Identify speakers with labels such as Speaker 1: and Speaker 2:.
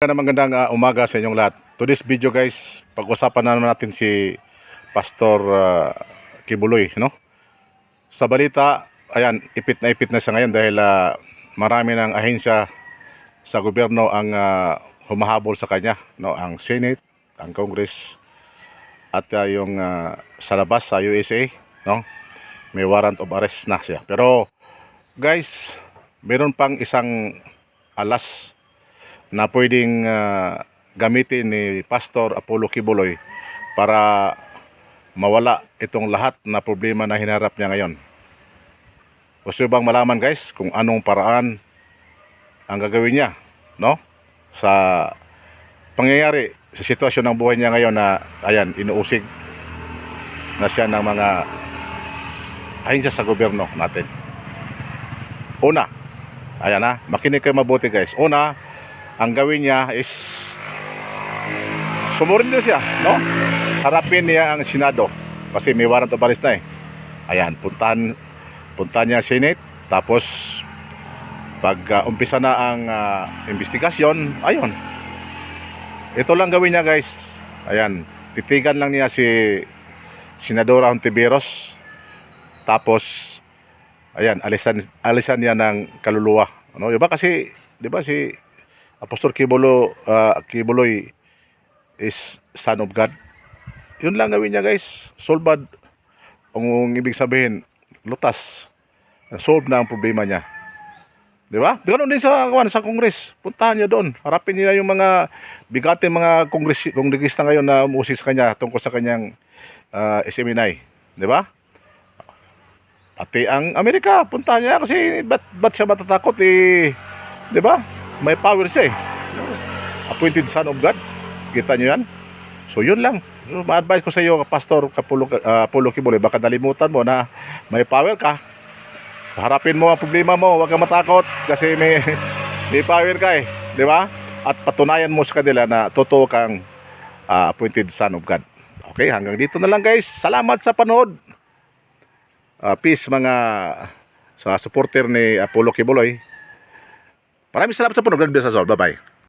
Speaker 1: Magandang magandang ah, umaga sa inyong lahat. To this video guys, pag-usapan na naman natin si Pastor ah, Kibuloy, no? Sa balita, ayan, ipit na ipit na siya ngayon dahil ah, marami ng ahensya sa gobyerno ang ah, humahabol sa kanya, no? Ang Senate, ang Congress at ah, yung ah, sa labas sa USA, no? May warrant of arrest na siya. Pero guys, meron pang isang alas na pwedeng ah, gamitin ni Pastor Apollo Kibuloy para mawala itong lahat na problema na hinarap niya ngayon. Gusto bang malaman guys kung anong paraan ang gagawin niya, no? Sa pangyayari sa sitwasyon ng buhay niya ngayon na ayan, inuusig na siya ng mga ahensya sa gobyerno natin. Una, ayan na, makinig kayo mabuti guys. Una, ang gawin niya is sumurin siya, no? Harapin niya ang Senado kasi may warrant of arrest na eh. Ayan, puntahan, puntahan niya Senate, tapos pag uh, umpisa na ang uh, investigasyon, ayun. Ito lang gawin niya guys. Ayan, titigan lang niya si Senadora Ontiveros. Tapos, ayan, alisan, alisan niya ng kaluluwa. Ano, diba kasi, diba si Apostol Kibulo, uh, Kibuloy is son of God. Yun lang gawin niya guys. Solved. Ang ibig sabihin, lutas. Solve na ang problema niya. Di ba? Ganun din sa, kawan, sa Congress. Puntahan niya doon. Harapin niya yung mga bigate mga kongres, kongresista ngayon na umuusig sa kanya tungkol sa kanyang uh, SMNI. Di ba? Pati ang Amerika, puntahan niya kasi ba't, ba't siya matatakot eh, di ba? May power siya eh. Appointed son of God. Kita niyo yan? So yun lang. So, ma-advise ko sa iyo, Pastor Kapulo, uh, Pulo Kibuloy, baka nalimutan mo na may power ka. Harapin mo ang problema mo, huwag kang matakot kasi may, may power ka eh. Di ba? At patunayan mo sa kanila na totoo kang uh, appointed son of God. Okay, hanggang dito na lang guys. Salamat sa panood. Uh, peace mga sa supporter ni Apollo Kibuloy. Maraming salamat sa panood. God bless us all. Bye-bye.